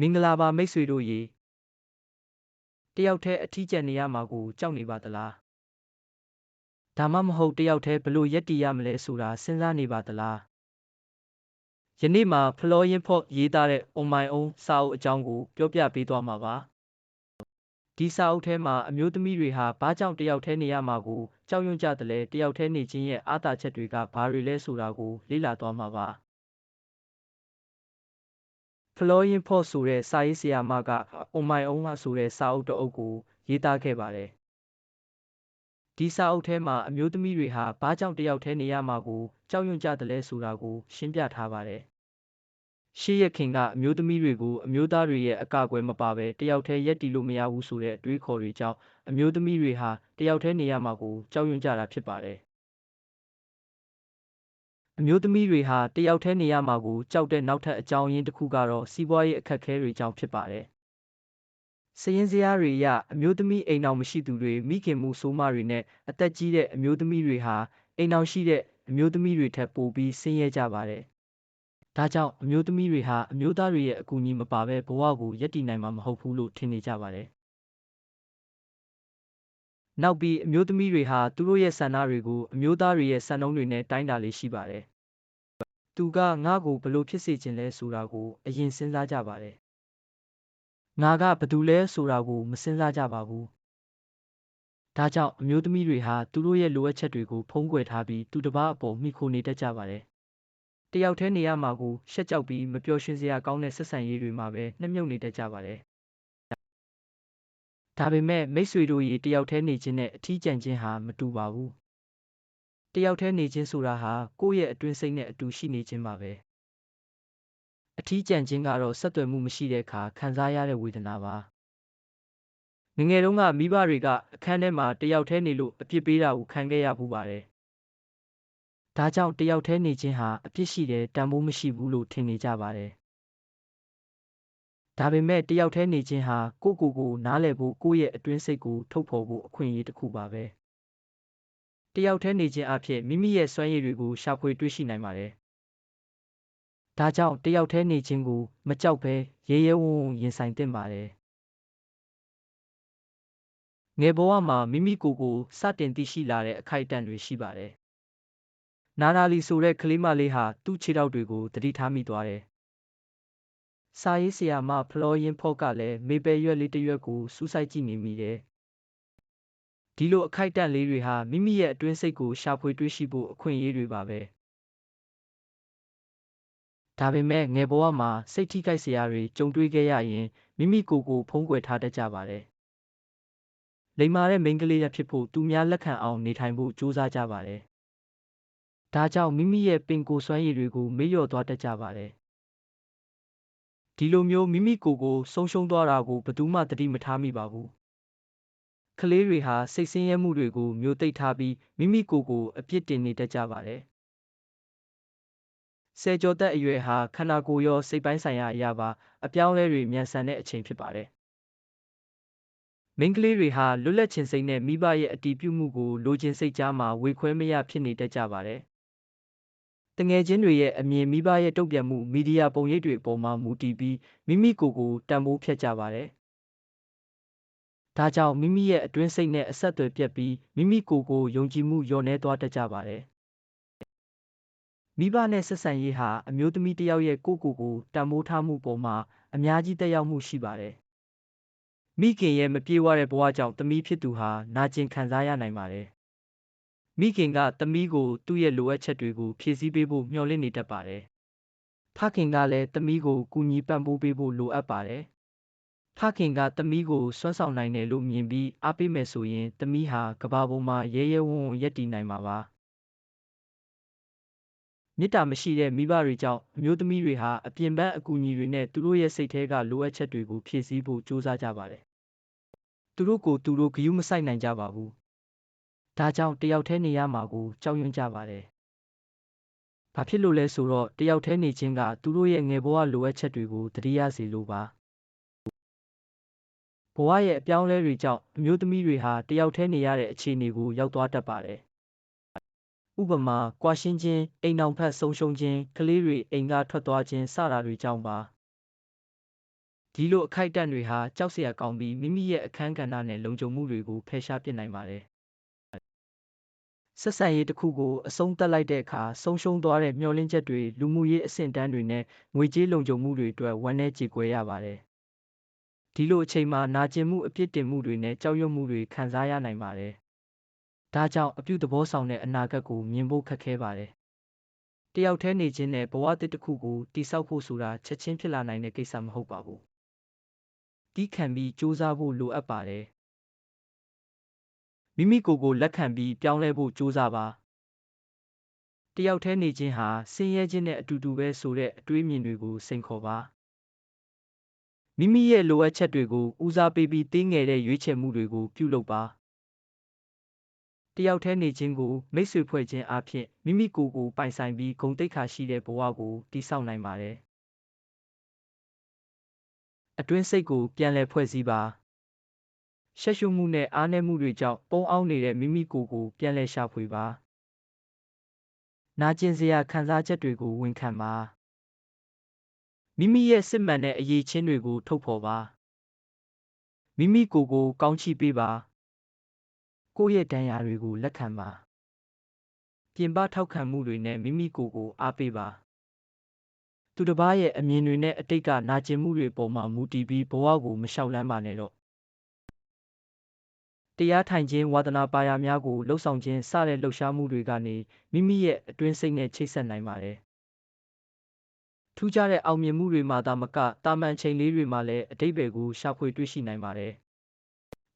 မင်္ဂလာပါမိတ်ဆွေတို့ရေတယောက်တည်းအထီးကျန်နေရမှာကိုကြောက်နေပါသလားဒါမှမဟုတ်တယောက်တည်းဘလို့ရက်တီရမလဲဆိုတာစဉ်းစားနေပါသလားယနေ့မှာဖလောရင်ဖော့ရေးသားတဲ့ on my own စာအုပ်အကြောင်းကိုပြောပြပေးသွားမှာပါဒီစာအုပ်ထဲမှာအမျိုးသမီးတွေဟာဘာကြောင့်တယောက်တည်းနေရမှာကိုကြောက်ရွံ့ကြတယ်လဲတယောက်တည်းနေခြင်းရဲ့အားသာချက်တွေကဘာတွေလဲဆိုတာကိုလေ့လာသွားမှာပါ ဖလောရင်ဖော့ဆိုတဲ့စာရေးဆရာမက On My Own ကဆိုတဲ့စာအုပ်တစ်အုပ်ကို ရေးသားခဲ့ပါတယ်။ဒီစာအုပ်ထဲမှာ အမျိုးသမီးတွေဟာ ဘာကြောင့်တယောက်တည်းနေရမှာကို ကြောက်ရွံ့ကြတယ်လဲဆိုတာကို ရှင်းပြထားပါတယ်။ရှေးရခင်က အမျိုးသမီးတွေကို အမျိုးသားတွေရဲ့အကာအကွယ်မပါဘဲတယောက်တည်းရက်တည်လို့မရဘူးဆိုတဲ့ အတွေးခေါ်တွေကြောင့် အမျိုးသမီးတွေဟာတယောက်တည်းနေရမှာကို ကြောက်ရွံ့ကြတာဖြစ်ပါတယ်။ အမျိုးသမီးတွေဟာတယောက်တည်းနေရမှာကိုကြောက်တဲ့နောက်ထပ်အကြောင်းရင်းတစ်ခုကတော့စီးပွားရေးအခက်အခဲတွေကြောင့်ဖြစ်ပါတယ်။စာရင်းဇယားတွေအရအမျိုးသမီးအိမ်အောင်မရှိသူတွေမိခင်မှုဆိုးမတွေနဲ့အသက်ကြီးတဲ့အမျိုးသမီးတွေဟာအိမ်အောင်ရှိတဲ့အမျိုးသမီးတွေထက်ပိုပြီးဆင်းရဲကြပါတယ်။ဒါကြောင့်အမျိုးသမီးတွေဟာအမျိုးသားတွေရဲ့အကူအညီမပါဘဲဘဝကိုရပ်တည်နိုင်မှာမဟုတ်ဘူးလို့ထင်နေကြပါတယ်။နောက်ပြီးအမျိုးသမီးတွေဟာသူတို့ရဲ့ဆန္ဒတွေကိုအမျိုးသားတွေရဲ့စံနှုန်းတွေနဲ့တိုင်းတာလေးရှိပါတယ်။ သူကငါ့ကိုဘလို့ဖြစ်စေချင်လဲဆိုတာကိုအရင်စဉ်းစားကြပါတယ်။ငါကဘသူလဲဆိုတာကိုမစဉ်းစားကြပါဘူး။ဒါကြောင့်အမျိုးသမီးတွေဟာသူတို့ရဲ့လိုအပ်ချက်တွေကိုဖုံးကွယ်ထားပြီးသူတစ်ပါးအပေါ်မိခိုနေတတ်ကြပါတယ်။တယောက်တည်းနေရမှာကိုရှက်ကြောက်ပြီးမပျော်ရွှင်စရာကောင်းတဲ့ဆက်ဆံရေးတွေမှာပဲနှမြုပ်နေတတ်ကြပါတယ်။ဒါပေမဲ့မိတ်ဆွေတို့ရေတယောက်တည်းနေခြင်းနဲ့အထီးကျန်ခြင်းဟာမတူပါဘူး။ တယောက်တည်းနေခြင်းဆိုတာဟာကိုယ့်ရဲ့အတွင်းစိတ်နဲ့အတူရှိနေခြင်းပါပဲ။အထီးကျန်ခြင်းကတော့ဆက်သွယ်မှုမရှိတဲ့အခါခံစားရတဲ့ဝေဒနာပါ။ငယ်ငယ်တုန်းကမိဘတွေကအခန်းထဲမှာတယောက်တည်းနေလို့အပြစ်ပေးတာကိုခံခဲ့ရပူပါတယ်။ဒါကြောင့်တယောက်တည်းနေခြင်းဟာအပြစ်ရှိတယ်တန်ဖိုးမရှိဘူးလို့ထင်နေကြပါတယ်။ဒါပေမဲ့တယောက်တည်းနေခြင်းဟာကိုယ့်ကိုယ်ကိုနားလည်ဖို့ကိုယ့်ရဲ့အတွင်းစိတ်ကိုထုတ်ဖော်ဖို့အခွင့်အရေးတစ်ခုပါပဲ။ တယောက်တည်းနေခြင်းအဖြစ်မိမိရဲ့စွမ်းရည်တွေကိုရှာဖွေတွေ့ရှိနိုင်ပါတယ်။ဒါကြောင့်တယောက်တည်းနေခြင်းကိုမကြောက်ဘဲရဲရဲဝံ့ဝံ့ရင်ဆိုင်သင့်ပါတယ်။ငယ်ဘဝမှာမိမိကိုယ်ကိုစတင်သိရှိလာတဲ့အခိုက်အတန့်တွေရှိပါတယ်။နာနာလီဆိုတဲ့ကလေးမလေးဟာသူ့ခြေထောက်တွေကိုသတိထားမိသွားတယ်။စာရေးဆရာမဖလောရင်ဖော့ကလည်းမေပယ်ရွက်လေးတစ်ရွက်ကိုစူးစိုက်ကြည့်နေမိတယ်။ ဒီလိုအခိုက်အတန့်လေးတွေဟာမိမိရဲ့အတွင်းစိတ်ကိုရှာဖွေတွေ့ရှိဖို့အခွင့်အရေးတွေပါပဲ။ဒါပေမဲ့ငယ်ဘဝမှာစိတ်ထိခိုက်စရာတွေကြုံတွေ့ခဲ့ရရင်မိမိကိုယ်ကိုဖုံးကွယ်ထားတတ်ကြပါတယ်။လိမ္မာတဲ့မိန်းကလေးရဖြစ်ဖို့သူများလက်ခံအောင်နေထိုင်ဖို့ကြိုးစားကြပါတယ်။ဒါကြောင့်မိမိရဲ့ပင်ကိုယ်စွမ်းရည်တွေကိုမေ့လျော့သွားတတ်ကြပါတယ်။ဒီလိုမျိုးမိမိကိုယ်ကိုဆုံးရှုံးသွားတာကိုဘယ်သူမှသတိမထားမိပါဘူး။ ကလေးတွေဟာစိတ်ဆင်းရဲမှုတွေကိုမျိုးသိပ်ထားပြီးမိမိကိုယ်ကိုအပြစ်တင်နေတတ်ကြပါတယ်။ဆယ်ကျော်သက်အရွယ်ဟာခန္ဓာကိုယ်ရောစိတ်ပိုင်းဆိုင်ရာအရာပါအပြောင်းအလဲတွေမြန်ဆန်တဲ့အချိန်ဖြစ်ပါတယ်။မိန်းကလေးတွေဟာလွတ်လပ်ခြင်းစိတ်နဲ့မိဘရဲ့အတီးပြုမှုကိုလိုချင်စိတ်ကြားမှာဝေခွဲမရဖြစ်နေတတ်ကြပါတယ်။တငယ်ချင်းတွေရဲ့အမြင်မိဘရဲ့တုံ့ပြန်မှုမီဒီယာပုံရိပ်တွေအပေါ်မှာမူတည်ပြီးမိမိကိုယ်ကိုတန်ဖိုးဖြတ်ကြပါတယ်။ ဒါကြောင့်မိမိရဲ့အတွင်းစိတ်နဲ့အဆက်အသွယ်ပြတ်ပြီးမိမိကိုယ်ကိုယုံကြည်မှုလျော့နည်းသွားတတ်ကြပါတယ်။မိဘနဲ့ဆက်ဆံရေးဟာအမျိုးသမီးတစ်ယောက်ရဲ့ကိုယ့်ကိုယ်ကိုတန်ဖိုးထားမှုပေါ်မှာအများကြီးသက်ရောက်မှုရှိပါတယ်။မိခင်ရဲ့မပြေဝတဲ့ဘဝကြောင့်သမီးဖြစ်သူဟာနာကျင်ခံစားရနိုင်ပါတယ်မိခင်ကသမီးကိုသူ့ရဲ့လိုအပ်ချက်တွေကိုဖြည့်ဆည်းပေးဖို့မျှော်လင့်နေတတ်ပါတယ်။ဖခင်ကလည်းသမီးကိုကူညီပံ့ပိုးပေးဖို့လိုအပ်ပါတယ်။ ဖခင်ကသမီးကိုစွမ်းဆောင်နိုင်တယ်လို့မြင်ပြီးအားပေးမယ်ဆိုရင်သမီးဟာကဘာပေါ်မှာရဲရဲဝံ့ဝံ့ရပ်တည်နိုင်မှာပါ။မေတ္တာမရှိတဲ့မိဘတွေကြောင့်အမျိုးသမီးတွေဟာအပြင်ပန်းအကူအညီတွေနဲ့သူတို့ရဲ့စိတ်ထဲကလိုအပ်ချက်တွေကိုဖြည့်ဆည်းဖို့ကြိုးစားကြပါတယ်။သူတို့ကိုသူတို့ဂရုမစိုက်နိုင်ကြပါဘူး။ဒါကြောင့်တယောက်တည်းနေရမှာကိုကြောက်ရွံ့ကြပါတယ်။ဘာဖြစ်လို့လဲဆိုတော့တယောက်တည်းနေခြင်းကသူတို့ရဲ့ငယ်ဘဝလိုအပ်ချက်တွေကိုသတိရစေလိုပါ။ ဘဝရဲ့အပြောင်းအလဲတွေကြောင့်အမျိုးသမီးတွေဟာတယောက်တည်းနေရတဲ့အခြေအနေကိုရောက်သွားတတ်ပါတယ်။ဥပမာကွာရှင်းခြင်းအိမ်အောင်ဖက်ဆုံးရှုံးခြင်းကလေးတွေအိမ်ကထွက်သွားခြင်းစတာတွေကြောင့်ပါဒီလိုအခိုက်အတန့်တွေဟာကြောက်စရာကောင်းပြီးမိမိရဲ့အခန်းကဏ္ဍနဲ့လုံခြုံမှုတွေကိုဖယ်ရှားပစ်နိုင်ပါတယ်ဆက်ဆံရေးတစ်ခုကိုအဆုံးသတ်လိုက်တဲ့အခါဆုံးရှုံးသွားတဲ့မျှော်လင့်ချက်တွေလူမှုရေးအဆင့်တန်းတွေနဲ့ငွေကြေးလုံခြုံမှုတွေအတွက်ဝမ်းနည်းကြေကွဲရပါတယ် ဒီလိုအချိန်မှာနာကျင်မှုအပြစ်တင်မှုတွေနဲ့ကြောက်ရွံ့မှုတွေခံစားရနိုင်ပါတယ်ဒါကြောင့်အပြုသဘောဆောင်တဲ့အနာဂတ်ကိုမြင်ဖို့ခက်ခဲပါတယ်တယောက်တည်းနေခြင်းနဲ့ဘဝတစ်တစ်ခုကိုတည်ဆောက်ဖို့ဆိုတာချက်ချင်းဖြစ်လာနိုင်တဲ့ကိစ္စမဟုတ်ပါဘူးတီးခံပြီးစူးစမ်းဖို့လိုအပ်ပါတယ်မိမိကိုယ်ကိုလက်ခံပြီးပြောင်းလဲဖို့ကြိုးစားပါတယောက်တည်းနေခြင်းဟာဆင်းရဲခြင်းနဲ့အတူတူပဲဆိုတဲ့အတွေးအမြင်တွေကိုစိန်ခေါ်ပါ မိမိရဲ့လိုအပ်ချက်တွေကိုဦးစားပေးပြီးတင်းငယ်တဲ့ရွေးချယ်မှုတွေကိုပြုလုပ်ပါတယောက်တည်းနေခြင်းကိုမိတ်ဆွေဖွဲ့ခြင်းအပြင်မိမိကိုယ်ကိုပိုင်ဆိုင်ပြီးဂုဏ်သိက္ခာရှိတဲ့ဘဝကိုတည်ဆောက်နိုင်ပါတယ်အတွင်းစိတ်ကိုပြန်လည်ဖွဲ့စည်းပါရှက်ရှုမှုနဲ့အားနည်းမှုတွေကြောင့်ပုံအောင်နေတဲ့မိမိကိုယ်ကိုပြန်လည်ရှာဖွေပါနာကျင်စရာခံစားချက်တွေကိုဝန်ခံပါ မိမိရဲ့စစ်မှန်တဲ့အရေးချင်းတွေကိုထုတ်ဖော်ပါမိမိကိုယ်ကိုကောင်းချီးပေးပါကိုယ့်ရဲ့ဒဏ်ရာတွေကိုလက်ခံပါပြင်ပထောက်ခံမှုတွေနဲ့မိမိကိုယ်ကိုအားပေးပါသူတစ်ပါးရဲ့အမြင်တွေနဲ့အတိတ်ကနာကျင်မှုတွေပေါ်မှာမူတည်ပြီးဘဝကိုမလျှောက်လန်းပါနဲ့တော့တရားထိုင်ခြင်းဝါသနာပါရများကိုလှုပ်ဆောင်ခြင်းစတဲ့လှုပ်ရှားမှုတွေကနေမိမိရဲ့အတွင်းစိတ်နဲ့ချိတ်ဆက်နိုင်ပါတယ် ထူးခြားတဲ့အောင်မြင်မှုတွေမှာသာမကတာမန်ချိန်လေးတွေမှာလည်းအတိတ်ဘယ်ကိုရှာဖွေတွေ့ရှိနိုင်ပါတယ်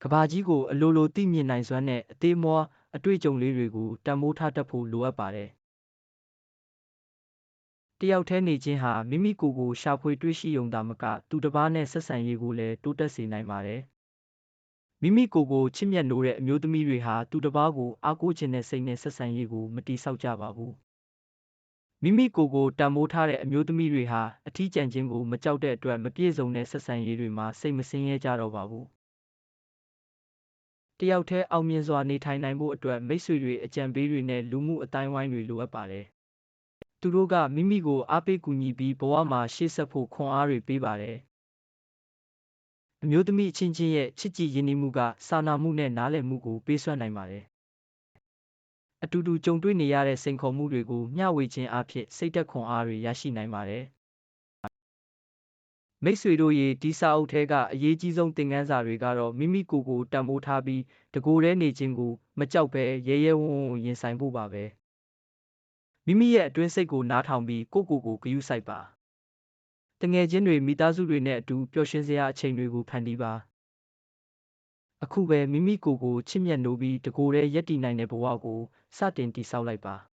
ကဘာကြီးကိုအလိုလိုသိမြင်နိုင်စွမ်းနဲ့အသေးမွားအတွေ့အကြုံလေးတွေကိုတန်ဖိုးထားတတ်ဖို့လိုအပ်ပါတယ်တယောက်တည်းနေခြင်းဟာမိမိကိုယ်ကိုရှာဖွေတွေ့ရှိုံသာမကသူတစ်ပါးနဲ့ဆက်ဆံရေးကိုလည်းတိုးတက်စေနိုင်ပါတယ်မိမိကိုယ်ကိုချစ်မြတ်နိုးတဲ့အမျိုးသမီးတွေဟာသူတစ်ပါးကိုအားကိုးခြင်းနဲ့စိတ်နဲ့ဆက်ဆံရေးကိုမတိဆောက်ကြပါဘူး မိမိကိုယ်ကိုတန်ဖိုးထားတဲ့အမျိုးသမီးတွေဟာအထီးကျန်ခြင်းကိုမကြောက်တဲ့အတွက်မပြည့်စုံတဲ့ဆက်ဆံရေးတွေမှာစိတ်မစင်းရဲကြတော့ပါဘူးတယောက်တည်းအောင်မြင်စွာနေထိုင်နိုင်ဖို့အတွက်မိတ်ဆွေတွေအကြံပေးတွေနဲ့လူမှုအတိုင်းဝိုင်းတွေလိုအပ်ပါတယ်သူတို့ကမိမိကိုအားပေးကူညီပြီးဘဝမှာရှေ့ဆက်ဖို့ခွန်အားတွေပေးပါတယ်အမျိုးသမီးအချင်းချင်းရဲ့ချစ်ကြည်ရင်းနှီးမှုကစာနာမှုနဲ့နားလည်မှုကိုပေးစွမ်းနိုင်ပါတယ် အတူတူကြုံတွေ့နေရတဲ့စိန်ခေါ်မှုတွေကိုမျှဝေခြင်းအဖြစ်စိတ်သက်ခွန်အားတွေရရှိနိုင်ပါတယ်မိတ်ဆွေတို့ရေဒီစာအုပ်ထဲကအရေးကြီးဆုံးသင်ခန်းစာတွေကတော့မိမိကိုယ်ကိုတန်ဖိုးထားပြီးတကိုယ်တည်းနေခြင်းကိုမကြောက်ဘဲရဲရဲဝံ့ဝံ့ရင်ဆိုင်ဖို့ပါပဲမိမိရဲ့အတွင်းစိတ်ကိုနားထောင်ပြီးကိုယ့်ကိုယ်ကိုဂရုစိုက်ပါတငယ်ချင်းတွေမိသားစုတွေနဲ့အတူပျော်ရွှင်စရာအချိန်တွေကိုဖန်တီးပါ အခုပဲမိမိကိုယ်ကိုချစ်မြတ်နိုးပြီးတကိုယ်တည်းယက်တည်နိုင်တဲ့ဘဝကိုစတင်တည်ဆောက်လိုက်ပါ